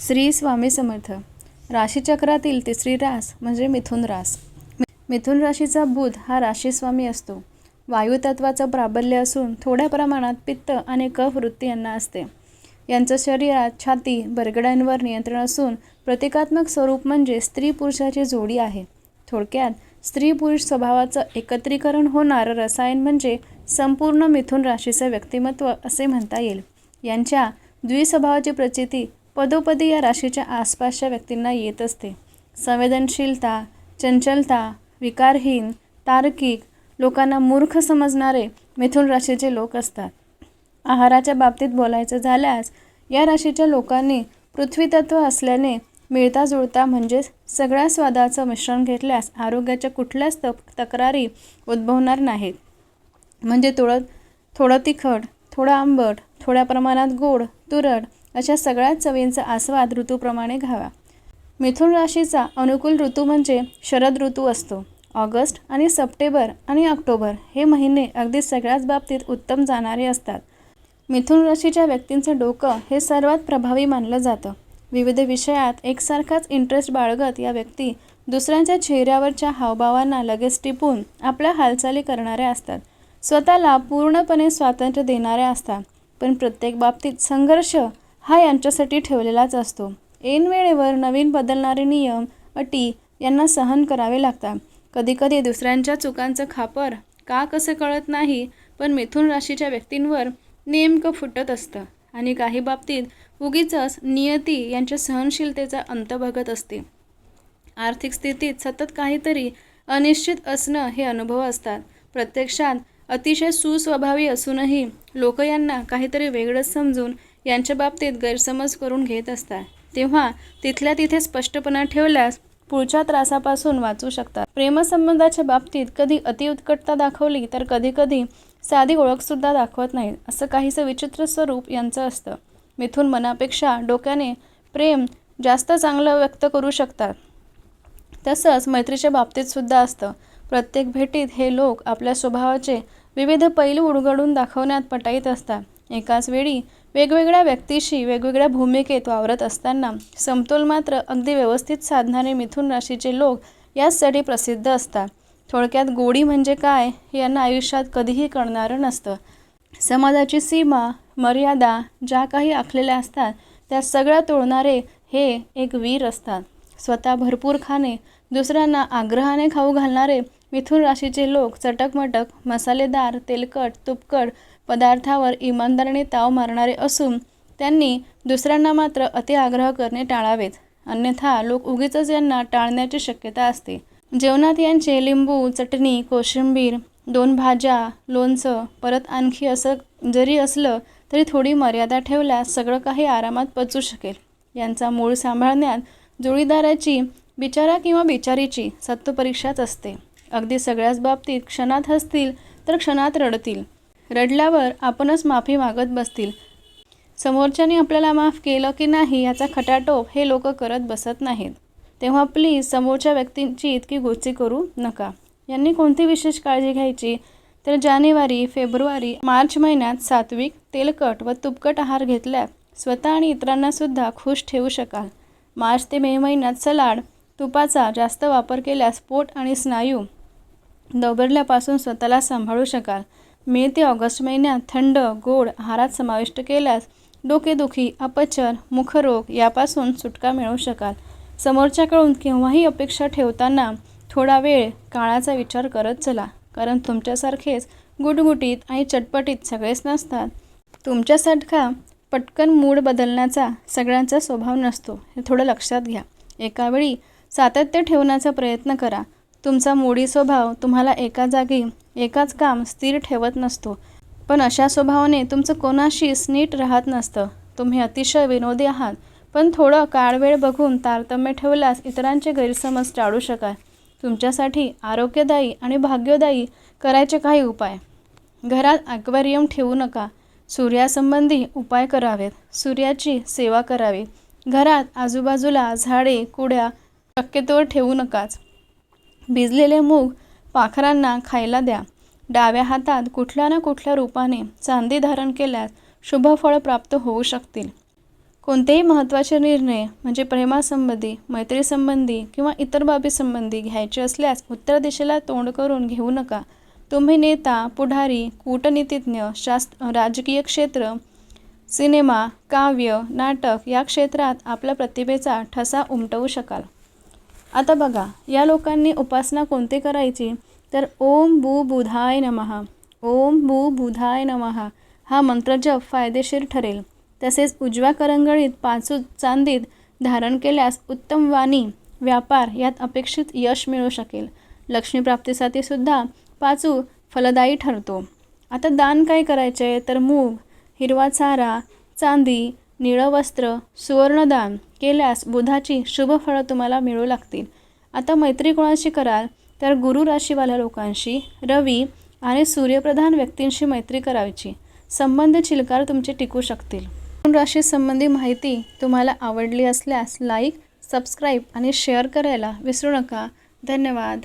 श्री स्वामी समर्थ. राशीचक्रातील तिसरी रास म्हणजे मिथुन रास. मिथुन राशीचा बुध हा राशीस्वामी असतो. वायुतत्वाचं प्राबल्य असून थोड्या प्रमाणात पित्त आणि कफ वृत्ती यांना असते. यांचं शरीरात छाती बरगड्यांवर नियंत्रण असून प्रतिकात्मक स्वरूप म्हणजे स्त्री पुरुषाची जोडी आहे. थोडक्यात स्त्री पुरुष स्वभावाचं एकत्रीकरण होणारं रसायन म्हणजे संपूर्ण मिथुन राशीचं व्यक्तिमत्व असे म्हणता येईल. यांच्या द्विस्वभावाची प्रचिती पदोपदी या राशीच्या आसपासच्या व्यक्तींना येत असते. संवेदनशीलता चंचलता विकारहीन तार्किक लोकांना मूर्ख समजणारे मिथुन राशीचे लोक असतात. आहाराच्या बाबतीत बोलायचं झाल्यास या राशीच्या लोकांनी पृथ्वीतत्व असल्याने मिळता जुळता म्हणजेच सगळ्या स्वादाचं मिश्रण घेतल्यास आरोग्याच्या कुठल्याच त तक्रारी उद्भवणार नाहीत. म्हणजे थोडं थोडं तिखट थोडं आंबट थोड्या प्रमाणात गोड तुरड अशा सगळ्याच चवींचा आस्वाद ऋतूप्रमाणे घ्यावा. मिथुन राशीचा अनुकूल ऋतू म्हणजे शरद ऋतू असतो. ऑगस्ट आणि सप्टेंबर आणि ऑक्टोबर हे महिने अगदी सगळ्याच बाबतीत उत्तम जाणारे असतात. मिथुन राशीच्या व्यक्तींचं डोकं हे सर्वात प्रभावी मानलं जातं. विविध विषयात एकसारखाच इंटरेस्ट बाळगत या व्यक्ती दुसऱ्यांच्या चेहऱ्यावरच्या हावभावांना लगेच टिपून आपल्या हालचाली करणाऱ्या असतात. स्वतःला पूर्णपणे स्वातंत्र्य देणाऱ्या असतात. पण प्रत्येक बाबतीत संघर्ष हा यांच्यासाठी ठेवलेलाच असतो. ऐन वेळेवर नवीन बदलणारे नियम अटी यांना सहन करावे लागतात. कधीकधी दुसऱ्यांच्या चुकांचं खापर का कसं कळत नाही पण मिथुन राशीच्या व्यक्तींवर नेमकं फुटत असतं आणि काही बाबतीत उगीचच नियती यांच्या सहनशीलतेचा अंत बघत असते. आर्थिक स्थितीत सतत काहीतरी अनिश्चित असणं हे अनुभव असतात. प्रत्यक्षात अतिशय सुस्वभावी असूनही लोक यांना काहीतरी वेगळंच समजून यांच्या बाबतीत गैरसमज करून घेत असतात. तेव्हा तिथल्या तिथे स्पष्टपणा ठेवल्यास पुढच्या त्रासापासून वाचू शकतात. प्रेमसंबंधाच्या बाबतीत कधी अतिउत्कटता दाखवली तर कधी कधी साधी ओळखसुद्धा दाखवत नाहीत असं काहीसं विचित्र स्वरूप यांचं असतं. मिथून मनापेक्षा डोक्याने प्रेम जास्त चांगलं व्यक्त करू शकतात. तसंच मैत्रीच्या बाबतीत सुद्धा असतं. प्रत्येक भेटीत हे लोक आपल्या स्वभावाचे विविध पैलू उडगडून दाखवण्यात पटाईत असतात. एकाच वेळी वेगवेगळ्या व्यक्तीशी वेगवेगळ्या भूमिकेत वावरत असताना समतोल मात्र अगदी व्यवस्थित साधणारे मिथुन राशीचे लोक याचसाठी प्रसिद्ध असतात. थोडक्यात गोडी म्हणजे काय हे यांना आयुष्यात कधीही कळणारं नसतं. समाजाची सीमा मर्यादा ज्या काही आखलेल्या असतात त्या सगळ्या तोडणारे हे एक वीर असतात. स्वतः भरपूर खाणे दुसऱ्यांना आग्रहाने खाऊ घालणारे मिथुन राशीचे लोक चटकमटक मसालेदार तेलकट तुपकट पदार्थावर इमानदारीने ताव मारणारे असून त्यांनी दुसऱ्यांना मात्र अतिआग्रह करणे टाळावेत. अन्यथा लोक उगीचच यांना टाळण्याची शक्यता असते. जेवणात यांचे लिंबू चटणी कोशिंबीर दोन भाज्या लोणचं परत आणखी असं जरी असलं तरी थोडी मर्यादा ठेवल्यास सगळं काही आरामात पचू शकेल. यांचा मूळ सांभाळण्यात जोडीदाराची बिचारा किंवा बिचारीची सत्वपरीक्षाच असते. अगदी सगळ्याच बाबतीत क्षणात हसतील तर क्षणात रडतील. रडल्यावर आपणच माफी मागत बसतील. समोरच्याने आपल्याला माफ केलं की नाही याचा खटाटोप हे लोक करत बसत नाहीत. तेव्हा प्लीज समोरच्या व्यक्तींची इतकी गोची करू नका. यांनी कोणती विशेष काळजी घ्यायची? तर जानेवारी फेब्रुवारी मार्च महिन्यात सात्विक तेलकट व तुपकट आहार घेतल्यास स्वतः आणि इतरांनासुद्धा खुश ठेवू शकाल. मार्च ते मे महिन्यात सलाड तुपाचा जास्त वापर केल्यास पोट आणि स्नायू दौबरल्यापासून स्वतःला सांभाळू शकाल. मे ते ऑगस्ट महिन्यात थंड गोड आहारात समाविष्ट केल्यास डोकेदुखी अपचर मुखरोग यापासून सुटका मिळवू शकाल. समोरच्याकडून केव्हाही अपेक्षा ठेवताना थोडा वेळ काळाचा विचार करत चला कारण तुमच्यासारखेच गुटगुटीत आणि चटपटीत सगळेच नसतात. तुमच्यासारखा पटकन मूड बदलण्याचा सगळ्यांचा स्वभाव नसतो हे थोडं लक्षात घ्या. एकावेळी सातत्य ठेवण्याचा प्रयत्न करा. तुमचा मोडी स्वभाव तुम्हाला एका जागी एकाच काम स्थिर ठेवत नसतो. पण अशा स्वभावाने तुमचं कोणाशीच नीट राहत नसतं. तुम्ही अतिशय विनोदी आहात. पण थोडं काळवेळ बघून तारतम्य ठेवल्यास इतरांचे गैरसमज टाळू शकाल. तुमच्यासाठी आरोग्यदायी आणि भाग्योदायी करायचे काही उपाय. घरात ॲक्वेरियम ठेवू नका. सूर्यासंबंधी उपाय करावेत. सूर्याची सेवा करावी. घरात आजूबाजूला झाडे कुड्या शक्यतोवर ठेवू नकाच. भिजलेले मूग पाखरांना खायला द्या. डाव्या हातात कुठल्या ना कुठल्या रूपाने चांदी धारण केल्यास शुभफळ प्राप्त होऊ शकतील. कोणतेही महत्त्वाचे निर्णय म्हणजे प्रेमासंबंधी मैत्रीसंबंधी किंवा इतर बाबीसंबंधी घ्यायचे असल्यास उत्तर दिशेला तोंड करून घेऊ नका. तुम्ही नेता पुढारी कूटनीतिज्ञ शास्त्र राजकीय क्षेत्र सिनेमा काव्य नाटक या क्षेत्रात आपल्या प्रतिभेचा ठसा उमटवू शकाल. आता बघा या लोकांनी उपासना कोणती करायची? तर ओम बू बुधाय नमः. ओम बू बुधाय नमः. हा मंत्रजप फायदेशीर ठरेल. तसेच उजव्या करंगळीत पाचू चांदीत धारण केल्यास उत्तम वाणी व्यापार यात अपेक्षित यश मिळू शकेल. लक्ष्मीप्राप्तीसाठी सुद्धा पाचू फलदायी ठरतो. आता दान काय करायचे तर मूग हिरवा चारा चांदी निळं वस्त्र सुवर्णदान केल्यास बुधाची शुभ फळं तुम्हाला मिळू लागतील. आता मैत्री कोणाशी कराल? तर गुरु राशीवाल्या लोकांशी रवी आणि सूर्यप्रधान व्यक्तींशी मैत्री करायची. संबंध चिलकार तुमचे टिकू शकतील. राशी संबंधी माहिती तुम्हाला आवडली असल्यास लाईक सबस्क्राईब आणि शेअर करायला विसरू नका. धन्यवाद.